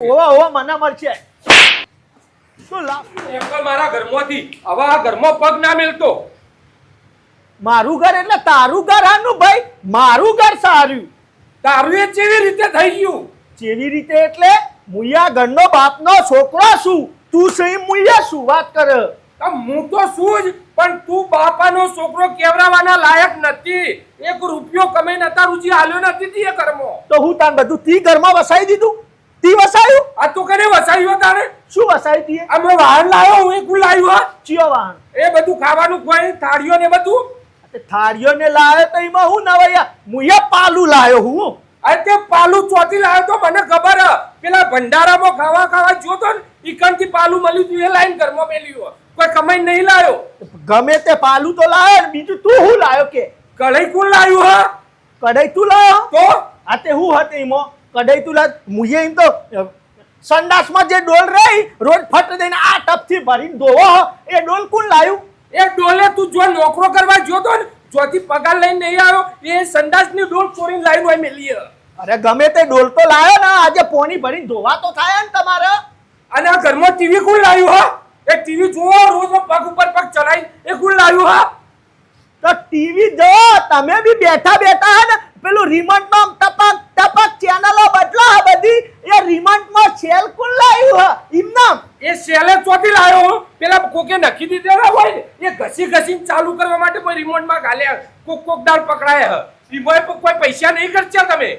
ઓવા ઓવા મને મરશે શું લાવ? એકલ મારા ઘરમાંથી હવે આ ઘરમાં પગ ના મેલતો. મારું ઘર એટલે તારું ઘર આનું ભાઈ. મારું ઘર સારું. તારું એ કેવી રીતે થઈ ગયું. જેવી રીતે એટલે મુયા ઘરનો બાપનો છોકરો છું. તું સહી મુયા શું વાત કરે? હું તો શું જ પણ તું બાપાનો છોકરો કેવરાવાના લાયક નથી. એક રૂપિયો કમાઈને નતા રૂચી હાલ્યો નથી તે ઘરમાં. તો હું તાન બધું તી ઘરમાં વસાઈ દીધું? તી વસાયું? આ તો કરે વસાયું તારે? શું વસાઈ દીએ અમે વાહન લાવ્યો હું એકું લાવ્યો હા. ચિયો વાહન. એ બધું ખાવાનું ખવાય થાળીઓ ને બધું? થાળીઓ ને લાયો તો એમાં હું નવૈયા? મુયા પાલું લાયો હું. અરે તે પાલું ચોથી લાવ્યો તો મને ખબર પેલા ભંડારામાં ખાવા ખાવા જોતો ને ઈકણથી પાલું મળ્યું તું એ લાઈન ઘરમાં મેલ્યું કોઈ કમાઈ નહીં લાવ્યો ગમે તે પાલું તો લાયો ને બીજું તું હું લાયો કે? કઢાઈ કોણ લાવ્યું હા? કઢાઈ તું લાયો? તો? આ તે હું હતી એમાં? કઢાઈ તું લાયો મુયે એમ તો સંડાસમાં જે ડોલ રહી રોજ ફટ દઈને આ ટપથી ભરીને ધોવો એ ડોલ કોણ લાયું? એ ડોલે તું જો નોકરો કરવા જોતો ને જોથી પગાર લઈને નહીં આવ્યો એ સંડાસની ડોલ ચોરીને લાવીને હોય મેલી અરે ગમે તે ડોલ તો લાયો ને આજે પોણી ભરીને ધોવા તો થાય ને તમારે. અને આ ઘરમાં ટીવી કોણ લાવ્યું હા? એ ટીવી જોવો રોજ પગ ઉપર પગ ચલાવી એ કોણ લાવ્યું હા? તો ટીવી જો તમે બી બેઠા બેઠા હે ને પેલું રિમોટમાં ટપક ટપક ચેનલો બદલો હે બધી એ રિમોટમાં સેલ કોણ લાયું ઇમનામ એ સેલે ચોથી લાવ્યો પેલા કોકે નખી દીધેલા હોય ને એ ઘસી ઘસીને ચાલુ કરવા માટે કોઈ રિમોટમાં ગાલ્યા કોક કોક દાળ પકડાય હ. ઈમોય કોઈ પૈસા નહીં ખર્ચ્યા તમે.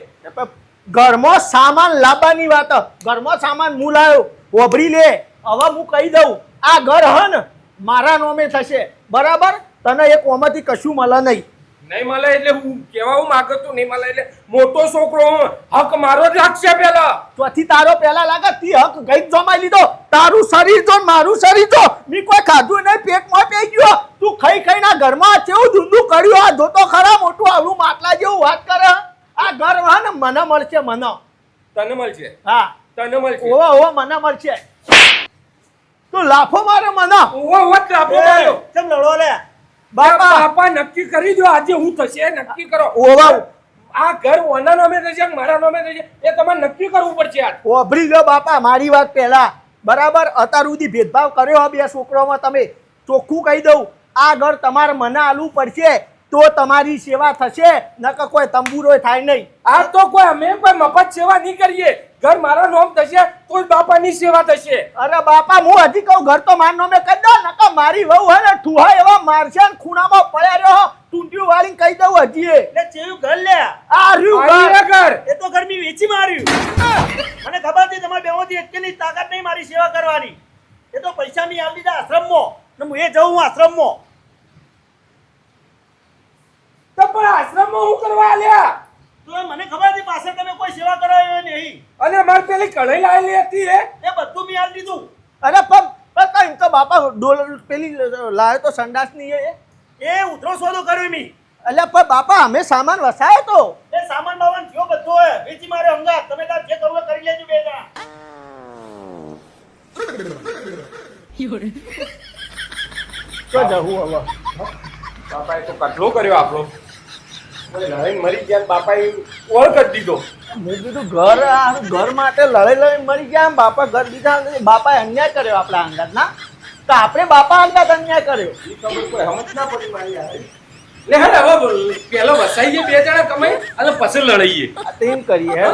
ઘરમાં સામાન લાવવાની વાત. ઘરમાં સામાન હું લાવ્યો ઓભરી લે. હવે હું કહી દઉં આ ઘર હન મારા નોમે થશે. બરાબર? તને એક ઓમાંથી કશું મળે નહીં. નહીં મળે એટલે હું કેવા હું માંગતો નહીં મળે એટલે મોટો છોકરો હું. હક મારો જ રાખશે પેલા. ચોથી તારો પેલા લાગે તી હક ગઈ જમાઈ લીધો. તારું શરીર જો મારું શરીર જો મી કોઈ ખાધું નહીં પેટમાં પે ગયો. તું ખાઈ ખાઈ ના ઘરમાં કેવું ધૂંધું કર્યું? આ ધોતો ખરા મોટું આવડું માટલા જેવું વાત કરે? આ ઘર હા ને મને મળશે મને. તને મળશે? હા. તને મળશે? ઓવા ઓવા મને મળશે. તું લાફો મારે મને. ઓવા ઓવા લાફો માર્યો. ચમ લડો લે? બાપા! નક્કી કરી દો આજે હું થશે નક્કી કરો. ઓવા આ ઘર ઓના નામે થશે મારા નામે થશે એ તમારે નક્કી કરવું પડશે યાર ઓભરી લો બાપા મારી વાત પહેલા. બરાબર? અત્યાર સુધી ભેદભાવ કર્યો હોય બે છોકરાઓમાં તમે. ચોખ્ખું કહી દઉં. આ ઘર તમારે મને આલવું પડશે તો તમારી સેવા થશે નકર કોઈ તંબુરો થાય નહીં. આ તો કોઈ અમે કોઈ મફત સેવા નહીં કરીએ. ઘર મારા નોમ થશે તો જ બાપાની સેવા થશે. અરે બાપા હું હજી કહું ઘર તો માર નોમે કહી દો નકર મારી વહુ હે ને ઠુહા એવા મારશે ને ખૂણામાં પડ્યા રહ્યો ટૂંટિયું વાળીને કહી દઉં હજી એ. એટલે ચેવું ઘર લે. આ રહ્યું ઘર. ઘર. એ તો ગરમી વેચી માર્યું. મને ખબર છે તમારે બેમાંથી એકેની તાકાત નહીં મારી સેવા કરવાની. એ તો પૈસા મેં આપી દીધા આશ્રમમાં. ને હું એ જઉં હું આશ્રમમાં. તો પણ આશ્રમમાં હું કરવા આલ્યા તો એ મને ખબર હતી પાછળ તમે કોઈ સેવા કરાવી નહીં અને મારે પેલી કઢાઈ લાવેલી હતી એ? એ બધું મેં આપી દીધું. અરે પણ પણ કઈ તો બાપા ડોલ પેલી લાવે તો સંડાસની એ? એ ઉતરો સોદો કર્યો મી. એટલે પણ બાપા અમે સામાન વસાયો તો. એ સામાન બાવન થયો બધો હે વેચી મારે અંગા તમે તાર જે કરવું કરી લેજો બે જણા. તો જવું હવે. એ તો કટલો કર્યો આપણો. લડાઈ મરી ગયા બાપા એ ઓળ કરી દીધો. મેં કીધું ઘર ઘર માટે લડાઈ લડાઈ મરી ગયા બાપા ઘર દીધા બાપાએ અન્યાય કર્યો આપણા અંગાત ના? તો આપણે બાપા અંગાત અન્યાય કર્યો. કોઈ સમજ ના પડી મારી લે હેડ હવે પેલો વસાઈએ બે જણા કમાઈ અને પછી લડાઈએ. તેમ કરીએ હે.